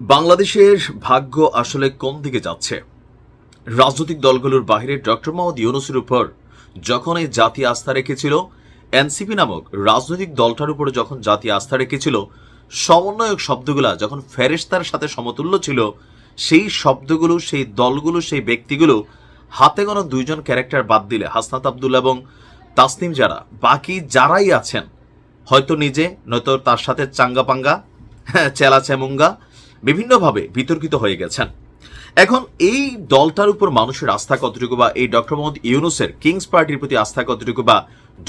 বাংলাদেশের ভাগ্য আসলে কোন দিকে যাচ্ছে? রাজনৈতিক দলগুলোর বাইরে ডক্টর মোহাম্মদ ইউনুসের উপর যখন এই জাতি আস্থা রেখেছিল এনসিপি নামক রাজনৈতিক দলটার উপরে যখন জাতি আস্থা রেখেছিল সমন্বয়ক শব্দগুলা যখন ফেরেস্তার সাথে সমতুল্য ছিল সেই শব্দগুলো সেই দলগুলো সেই ব্যক্তিগুলো হাতে গোনা দুইজন ক্যারেক্টার বাদ দিলে হাসনাত আবদুল্লা এবং তাসনিম যারা বাকি যারাই আছেন হয়তো নিজে নয়তো তার সাথে চাঙ্গা পাঙ্গা হ্যাঁ, চেলা চেমুঙ্গা বিভিন্নভাবে বিতর্কিত হয়ে গেছেন। এখন এই দলটার উপর মানুষের আস্থা কতটুকু বা এই ডক্টর মোহাম্মদ ইউনুসের কিংস পার্টির প্রতি আস্থা কতটুকু বা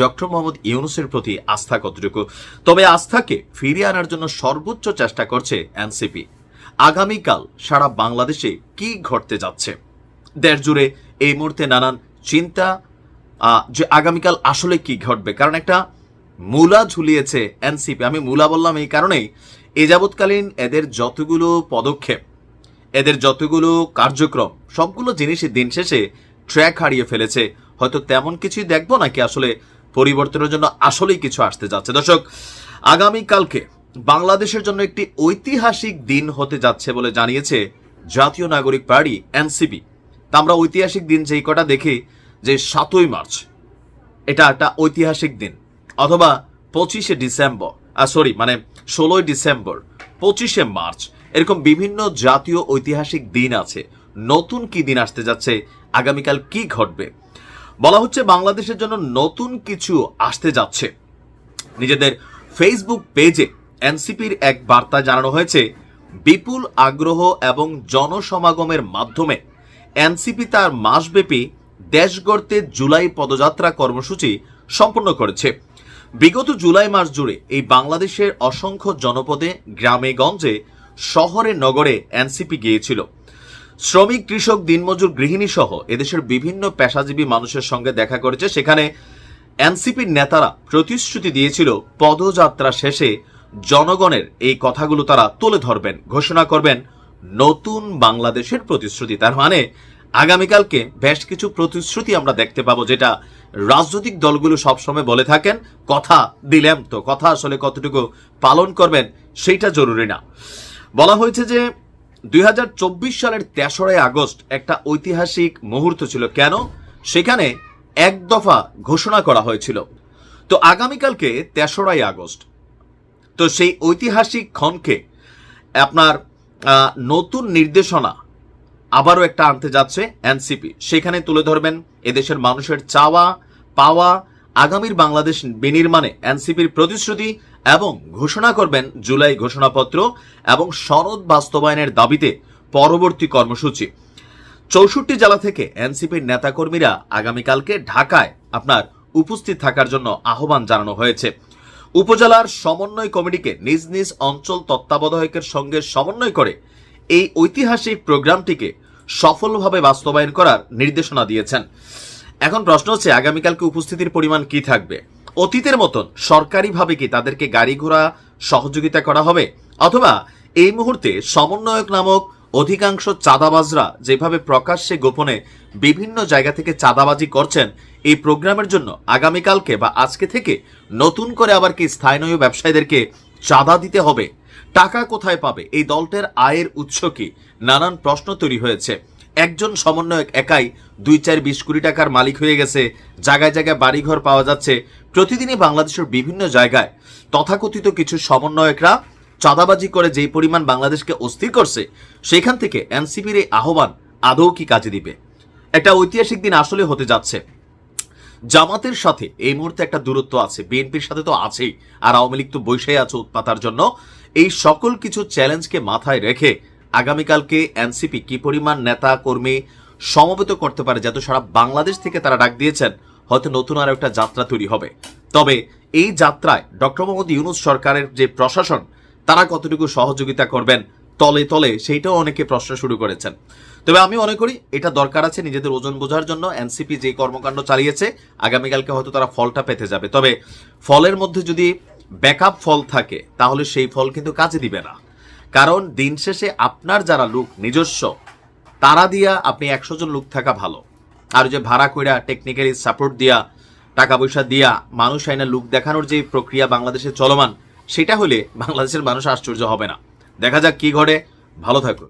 ডক্টর মোহাম্মদ ইউনুসের প্রতি আস্থা কতটুকু? তবে আস্থাকে ফিরিয়ে আনার জন্য সর্বোচ্চ চেষ্টা করছে এনসিপি। আগামীকাল সারা বাংলাদেশে কি ঘটতে যাচ্ছে? দেশ জুড়ে এই মুহূর্তে নানান চিন্তা যে আগামীকাল আসলে কি ঘটবে? কারণ একটা মূলা ঝুলিয়েছে এনসিপি। আমি মূলা বললাম এই কারণেই এ যাবৎকালীন এদের যতগুলো পদক্ষেপ, এদের যতগুলো কার্যক্রম, সবগুলো জিনিসই দিন শেষে ট্র্যাক হারিয়ে ফেলেছে। হয়তো তেমন কিছুই দেখব নাকি আসলে পরিবর্তনের জন্য আসলেই কিছু আসতে যাচ্ছে। দর্শক, আগামীকালকে বাংলাদেশের জন্য একটি ঐতিহাসিক দিন হতে যাচ্ছে বলে জানিয়েছে জাতীয় নাগরিক পার্টি, এনসিপি। তা আমরা ঐতিহাসিক দিন যেই কটা দেখি, যে সাতই মার্চ, এটা একটা ঐতিহাসিক দিন, অথবা পঁচিশে ডিসেম্বর। সরি মানে ষোলোই ডিসেম্বর, পঁচিশে মার্চ, এরকম বিভিন্ন জাতীয় ঐতিহাসিক দিন আছে। নতুন কি দিন আসতে যাচ্ছে? আগামীকাল কি ঘটবে? বলা হচ্ছে বাংলাদেশের জন্য নতুন কিছু আসতে যাচ্ছে। নিজেদের ফেসবুক পেজে এনসিপির এক বার্তা জানানো হয়েছে, বিপুল আগ্রহ এবং জনসমাগমের মাধ্যমে এনসিপি তার মাসব্যাপী দেশ গড়তে জুলাই পদযাত্রা কর্মসূচি সম্পন্ন করেছে। বিগত জুলাই মাস জুড়ে এই বাংলাদেশের অসংখ্য জনপদে, গ্রামে, গঞ্জে, শহরে, নগরে এনসিপি গিয়েছিল। শ্রমিক, কৃষক, দিনমজুর, গৃহিণী সহ এদেশের বিভিন্ন পেশাজীবী মানুষের সঙ্গে দেখা করেছে। সেখানে এনসিপির নেতারা প্রতিশ্রুতি দিয়েছিল, পদযাত্রা শেষে জনগণের এই কথাগুলো তারা তুলে ধরবেন, ঘোষণা করবেন নতুন বাংলাদেশের প্রতিশ্রুতি। তার মানে আগামীকালকে বেশ কিছু প্রতিশ্রুতি আমরা দেখতে পাবো, যেটা রাজনৈতিক দলগুলো সবসময় বলে থাকেন, কথা দিলাম তো, কথা আসলে কতটুকু পালন করবেন সেইটা জরুরি না। বলা হয়েছে যে, দুই হাজার চব্বিশ সালের তেসরাই আগস্ট একটা ঐতিহাসিক মুহূর্ত ছিল। কেন? সেখানে এক দফা ঘোষণা করা হয়েছিল। তো আগামীকালকে তেসরাই আগস্ট। তো সেই ঐতিহাসিক ক্ষণকে আপনার নতুন নির্দেশনা আবারও একটা আনতে যাচ্ছে এনসিপি। সেখানে তুলে ধরবেন এদেশের মানুষের চাওয়া, পাওয়া, আগামীর বাংলাদেশ বিনির্মাণে এনসিপির প্রতিশ্রুতি এবং ঘোষণা করবেন জুলাই ঘোষণাপত্র এবং সনদ বাস্তবায়নের দাবিতে পরবর্তী কর্মসূচি। চৌষট্টি জেলা থেকে এনসিপির নেতাকর্মীরা আগামীকালকে ঢাকায় আপনার উপস্থিত থাকার জন্য আহ্বান জানানো হয়েছে। উপজেলার সমন্বয় কমিটিকে নিজ নিজ অঞ্চল তত্ত্বাবধায়কের সঙ্গে সমন্বয় করে এই ঐতিহাসিক প্রোগ্রামটিকে সফলভাবে বাস্তবায়ন করার নির্দেশনা দিয়েছেন। এখন প্রশ্ন হচ্ছে, আগামীকালকে উপস্থিতির পরিমাণ কি থাকবে? অতীতের মতন সরকারিভাবে কি তাদেরকে গাড়ি ঘোড়া সহযোগিতা করা হবে? অথবা এই মুহূর্তে সমন্বয়ক নামক অধিকাংশ চাঁদাবাজরা যেভাবে প্রকাশ্যে গোপনে বিভিন্ন জায়গা থেকে চাঁদাবাজি করছেন, এই প্রোগ্রামের জন্য আগামীকালকে বা আজকে থেকে নতুন করে আবার কি স্থানীয় ব্যবসায়ীদেরকে চাঁদা দিতে হবে? টাকা কোথায় পাবে? এই দলটার আয়ের উৎস কি? নানান প্রশ্ন তৈরি হয়েছে। একজন সমন্বয়ক একাই দুই চার বিশ কোটি টাকার মালিক হয়ে গেছে। জায়গায় জায়গায় বাড়িঘর পাওয়া যাচ্ছে। প্রতিদিনই বাংলাদেশের বিভিন্ন জায়গায় তথাকথিত কিছু সমন্বয়করা চাঁদাবাজি করে যেই পরিমাণ বাংলাদেশকে অস্থির করছে, সেখান থেকে এনসিপির এই আহ্বান আদৌ কি কাজে দিবে? একটা ঐতিহাসিক দিন আসলে হতে যাচ্ছে। জামাতের সাথে এই মুহূর্তে একটা দূরত্ব আছে। বিএনপির সাথে তো আছেই। আর আওয়ামী লীগ তো বৈশাই আছে উৎপাতার জন্য। এই সকল কিছু চ্যালেঞ্জকে মাথায় রেখে আগামীকালকে এনসিপি কি পরিমাণ নেতা, কর্মী সমবেত করতে পারে যাতে সারা বাংলাদেশ থেকে তারা ডাক দিয়েছেন, হয়তো নতুন আর একটা যাত্রা তৈরি হবে। তবে এই যাত্রায় ডক্টর মোহাম্মদ ইউনুস সরকারের যে প্রশাসন, তারা কতটুকু সহযোগিতা করবেন তলে তলে সেইটাও অনেকে প্রশ্ন শুরু করেছেন। তবে আমি মনে করি এটা দরকার আছে নিজেদের ওজন বোঝার জন্য। এনসিপি যে কর্মকাণ্ড চালিয়েছে, আগামীকালকে হয়তো তারা ফলটা পেতে যাবে। তবে ফলের মধ্যে যদি ব্যাকআপ ফল থাকে, তাহলে সেই ফল কিন্তু কাজে দিবে না। কারণ দিন শেষে আপনার যারা লোক নিজস্ব, তারা দিয়া আপনি একশো জন লোক থাকা ভালো। আর যে ভাড়া কইরা টেকনিক্যালি সাপোর্ট দিয়া, টাকা পয়সা দিয়া মানুষ আইনা লুক দেখানোর যে প্রক্রিয়া বাংলাদেশে চলমান, সেটা হলে বাংলাদেশের মানুষ আশ্চর্য হবে না। দেখা যাক কি ঘটে। ভালো থাকুন।